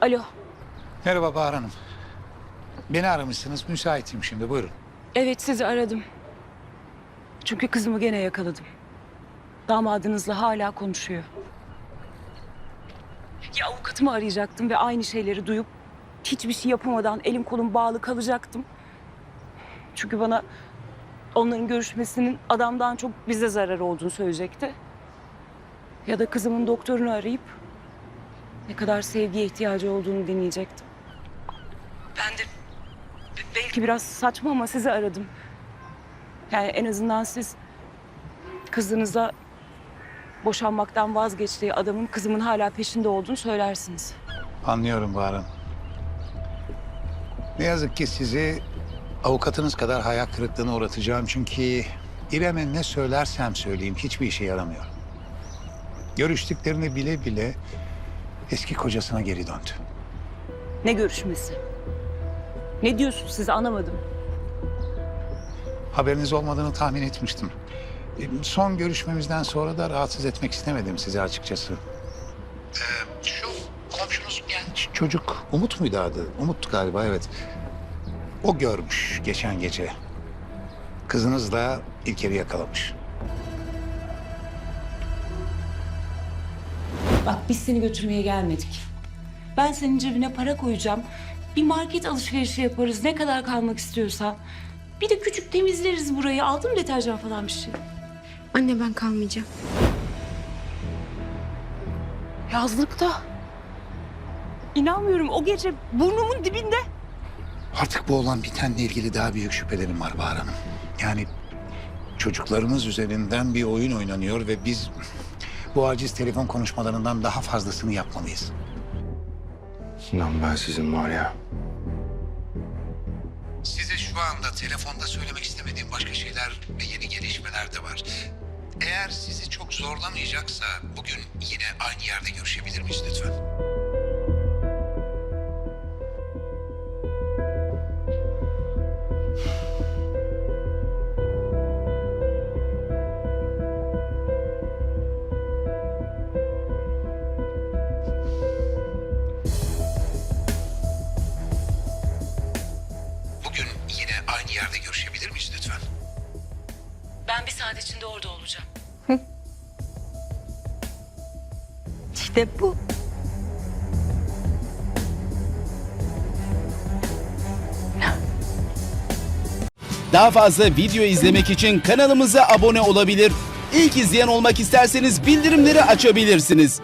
Alo. Merhaba Bahar Hanım. Beni aramışsınız. Müsaitim şimdi. Buyurun. Evet sizi aradım. Çünkü kızımı gene yakaladım. Damadınızla hala konuşuyor. Ya avukatımı arayacaktım ve aynı şeyleri duyup hiçbir şey yapamadan elim kolum bağlı kalacaktım. Çünkü bana onların görüşmesinin adamdan çok bize zarar olduğunu söyleyecekti. Ya da kızımın doktorunu arayıp ne kadar sevgiye ihtiyacı olduğunu dinleyecektim. Ben de belki biraz saçma ama sizi aradım. Yani en azından siz kızınıza boşanmaktan vazgeçtiği adamın kızımın hala peşinde olduğunu söylersiniz. Anlıyorum Bahar. Ne yazık ki sizi avukatınız kadar hayal kırıklığına uğratacağım. Çünkü İrem'e ne söylersem söyleyeyim hiçbir işe yaramıyor. Görüştüklerini bile bile eski kocasına geri döndü. Ne görüşmesi? Ne diyorsunuz siz anlamadım. Haberiniz olmadığını tahmin etmiştim. E, Son görüşmemizden sonra da rahatsız etmek istemedim sizi açıkçası. Ee, şu komşunuz genç çocuk Umut muydu adı? Umut galiba evet. O görmüş geçen gece. Kızınız da İlker'i yakalamış. Bak biz seni götürmeye gelmedik. Ben senin cebine para koyacağım. Bir market alışverişi yaparız ne kadar kalmak istiyorsan. Bir de küçük temizleriz burayı. Aldın mı deterjan falan bir şey? Anne ben kalmayacağım. Yazlıkta. İnanmıyorum o gece burnumun dibinde. Artık bu olan bitenle ilgili daha büyük şüphelerim var Bahar Hanım. Yani çocuklarımız üzerinden bir oyun oynanıyor ve biz bu aciz telefon konuşmalarından daha fazlasını yapmalıyız. Lan ben sizin var ya. Size şu anda telefonda söylemek istemediğim başka şeyler ve yeni gelişmeler de var. Eğer sizi çok zorlamayacaksa bugün yine aynı yerde görüşebilir miyiz lütfen? Saat içinde orada olacağım. işte bu. Daha fazla video izlemek için kanalımıza abone olabilir. İlk izleyen olmak isterseniz bildirimleri açabilirsiniz.